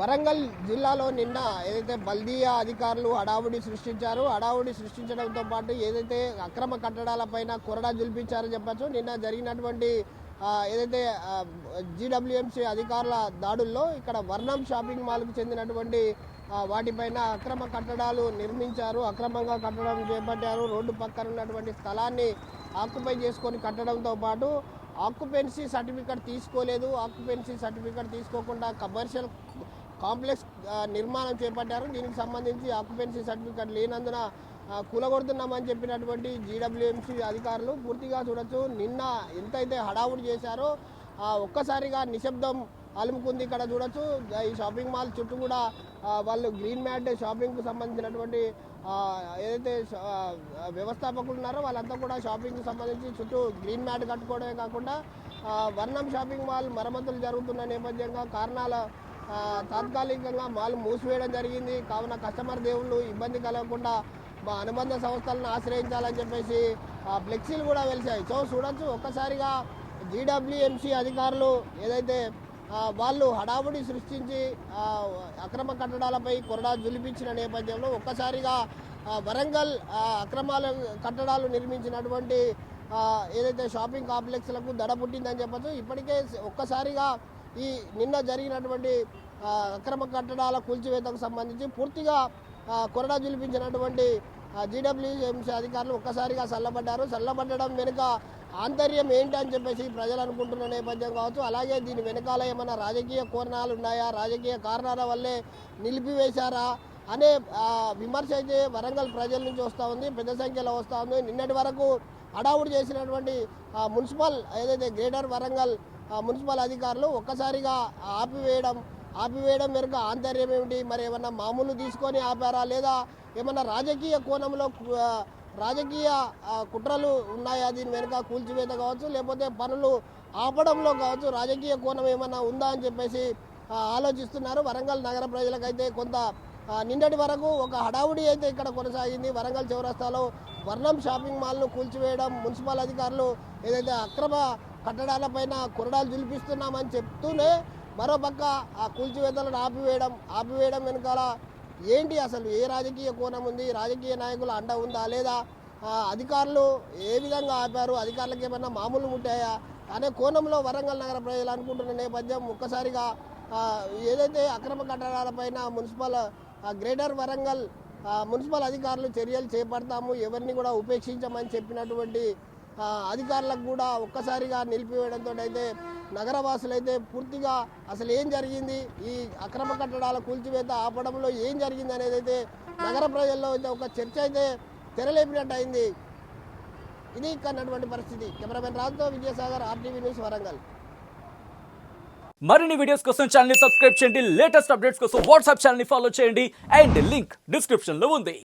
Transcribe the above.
వరంగల్ జిల్లాలో నిన్న ఏదైతే బల్దియా అధికారులు హడావుడి సృష్టించారు హడావుడి సృష్టించడంతో పాటు ఏదైతే అక్రమ కట్టడాలపైన కొరడా జుల్పించారని చెప్పచ్చు. నిన్న జరిగినటువంటి ఏదైతే జీడబ్ల్యూఎంసీ అధికారుల దాడుల్లో ఇక్కడ వర్ణం షాపింగ్ మాల్కు చెందినటువంటి వాటిపైన అక్రమ కట్టడాలు నిర్మించారు. అక్రమంగా కట్టడం చేపట్టారు. రోడ్డు పక్కన ఉన్నటువంటి స్థలాన్ని ఆక్యుపై చేసుకొని కట్టడంతో పాటు ఆక్యుపెన్సీ సర్టిఫికెట్ తీసుకోలేదు. ఆక్యుపెన్సీ సర్టిఫికెట్ తీసుకోకుండా కమర్షియల్ కాంప్లెక్స్ నిర్మాణం చేపట్టారు. దీనికి సంబంధించి ఆక్యుపెన్సీ సర్టిఫికెట్ లేనందున కూలగొడుతున్నామని చెప్పినటువంటి జీడబ్ల్యూఎంసీ అధికారులు పూర్తిగా చూడొచ్చు. నిన్న ఎంతైతే హడావుడి చేశారో ఒక్కసారిగా నిశ్శబ్దం అలుముకుంది ఇక్కడ చూడొచ్చు. ఈ షాపింగ్ మాల్ చుట్టూ కూడా వాళ్ళు గ్రీన్ మ్యాట్ షాపింగ్కు సంబంధించినటువంటి ఏదైతే వ్యవస్థాపకులు ఉన్నారో వాళ్ళంతా కూడా షాపింగ్కి సంబంధించి చుట్టూ గ్రీన్ మ్యాట్ కట్టుకోవడమే కాకుండా వర్ణం షాపింగ్ మాల్ మరమ్మతులు జరుగుతున్న నేపథ్యంగా కారణాల తాత్కాలికంగా మాల్ మూసివేయడం జరిగింది. కావున కస్టమర్ దేవుళ్ళు ఇబ్బంది కలగకుండా మా అనుబంధ సంస్థలను ఆశ్రయించాలని చెప్పేసి ఫ్లెక్సీలు కూడా వెలిసాయి సో చూడొచ్చు ఒక్కసారిగా జీడబ్ల్యూఎంసీ అధికారులు ఏదైతే వాళ్ళు హడావుడి సృష్టించి అక్రమ కట్టడాలపై కొరడా జులిపించిన నేపథ్యంలో ఒక్కసారిగా వరంగల్ అక్రమాల కట్టడాలు నిర్మించినటువంటి ఏదైతే షాపింగ్ కాంప్లెక్స్లకు దడ పుట్టిందని చెప్పచ్చు. ఇప్పటికే ఒక్కసారిగా ఈ నిన్న జరిగినటువంటి అక్రమ కట్టడాల కూల్చివేతకు సంబంధించి పూర్తిగా కొరడా జులిపించినటువంటి జీడబ్ల్యూఎంసీ అధికారులు ఒక్కసారిగా చల్లబడ్డారు చల్లబడ్డడం వెనుక ఆంతర్యం ఏంటి అని చెప్పేసి ప్రజలు అనుకుంటున్న నేపథ్యం కావచ్చు. అలాగే దీని వెనకాల ఏమైనా రాజకీయ కోరణాలు ఉన్నాయా? రాజకీయ కారణాల వల్లే నిలిపివేశారా? అనే విమర్శ అయితే వరంగల్ ప్రజల నుంచి వస్తూ ఉంది. పెద్ద సంఖ్యలో వస్తూ ఉంది. నిన్నటి వరకు హడావుడి చేసినటువంటి మున్సిపల్ ఏదైతే గ్రేటర్ వరంగల్ మున్సిపల్ అధికారులు ఒక్కసారిగా ఆపివేయడం ఆపివేయడం వెనుక ఆంతర్యం ఏమిటి? మరి ఏమన్నా మామూలు తీసుకొని ఆపారా? లేదా ఏమన్నా రాజకీయ కోణంలో రాజకీయ కుట్రలు ఉన్నాయా? దీని వెనుక కూల్చివేత కావచ్చు లేకపోతే పనులు ఆపడంలో కావచ్చు రాజకీయ కోణం ఏమన్నా ఉందా అని చెప్పేసి ఆలోచిస్తున్నారు. వరంగల్ నగర ప్రజలకైతే కొంత నిన్నటి వరకు ఒక హడావుడి అయితే ఇక్కడ కొనసాగింది. వరంగల్ చౌరస్తాలో వర్ణం షాపింగ్ మాల్ను కూల్చివేయడం మున్సిపల్ అధికారులు ఏదైతే అక్రమ కట్టడాలపైన కొరడాలు జులిపిస్తున్నామని చెప్తూనే మరోపక్క ఆ కూల్చివేతలను ఆపివేయడం ఆపివేయడం వెనకాల ఏంటి అసలు? ఏ రాజకీయ కోణం ఉంది? రాజకీయ నాయకుల అండ ఉందా లేదా? అధికారులు ఏ విధంగా ఆపారు? అధికారులకు ఏమన్నా మామూలు ముట్టాయా? అనే కోణంలో వరంగల్ నగర ప్రజలు అనుకుంటున్న నేపథ్యం ఒక్కసారిగా ఏదైతే అక్రమ కట్టడాలపైన మున్సిపల్ గ్రేటర్ వరంగల్ మున్సిపల్ అధికారులు చర్యలు చేపడతాము ఎవరిని కూడా ఉపేక్షించమని చెప్పినటువంటి అధికారులకు కూడా ఒక్కసారిగా నిలిపివేయడంతో అయితే నగరవాసులు అయితే పూర్తిగా అసలు ఏం జరిగింది? ఈ అక్రమ కట్టడాల కూల్చివేత ఆపడంలో ఏం జరిగింది అనేది అయితే నగర ప్రజల్లో అయితే ఒక చర్చ అయితే తెరలేపినట్టు అయింది ఇది కన్నటువంటి పరిస్థితి. కెమెరామెన్ రాజుతో విజయసాగర్ ఆర్టీవీ న్యూస్ వరంగల్. మరిన్ని వీడియోస్ కోసం ఛానల్ సబ్స్క్రైబ్ చేయండి. లేటెస్ట్ అప్డేట్స్ కోసం వాట్సాప్ ఛానల్ ఫాలో చేయండి. అండ్ లింక్ డిస్క్రిప్షన్లో ఉంది.